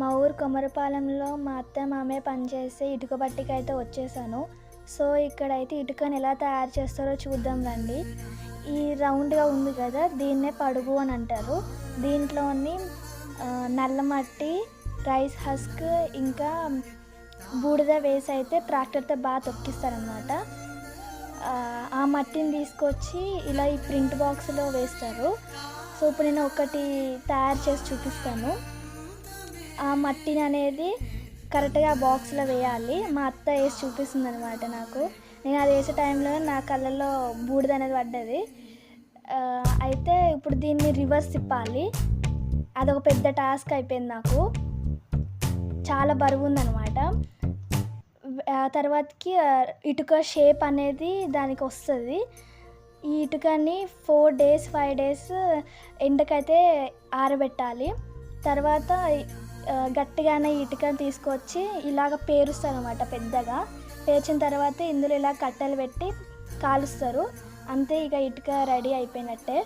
మా ఊరు కొమరపాలెంలో మా అత్త మామే పనిచేసే ఇటుక బట్టికి అయితే వచ్చేసాను. సో ఇక్కడైతే ఇటుకని ఎలా తయారు చేస్తారో చూద్దాం రండి. ఈ రౌండ్గా ఉంది కదా దీన్నే పడుగు అని అంటారు. దీంట్లోని నల్ల మట్టి రైస్ హస్క్ ఇంకా బూడిద వేసి అయితే ట్రాక్టర్తో బాగా తొక్కిస్తారనమాట ఆ మట్టిని తీసుకొచ్చి ఇలా ఈ ప్రింట్ బాక్స్లో వేస్తారు. సో ఇప్పుడు నేను ఒకటి తయారు చేసి చూపిస్తాను. ఆ మట్టిని అనేది కరెక్ట్గా బాక్స్లో వేయాలి. మా అత్త వేసి చూపిస్తుంది అనమాట నాకు. నేను అది వేసే టైంలో నా కళ్ళల్లో బూడిద అనేది పడ్డది. అయితే ఇప్పుడు దీన్ని రివర్స్ తిప్పాలి. అదొక పెద్ద టాస్క్ అయిపోయింది నాకు. చాలా బరువు ఉందనమాట తర్వాతకి ఇటుక షేప్ అనేది దానికి వస్తుంది. ఈ ఇటుకని ఫోర్ డేస్ ఫైవ్ డేస్ ఎండకైతే ఆరబెట్టాలి. తర్వాత గట్టిగానే ఇటుకను తీసుకొచ్చి ఇలాగ పేరుస్తారు అనమాట పెద్దగా. పేర్చిన తర్వాత ఇందులో ఇలా కట్టెలు పెట్టి కాలుస్తారు. అంతే ఇక ఇటుక రెడీ అయిపోయినట్టే.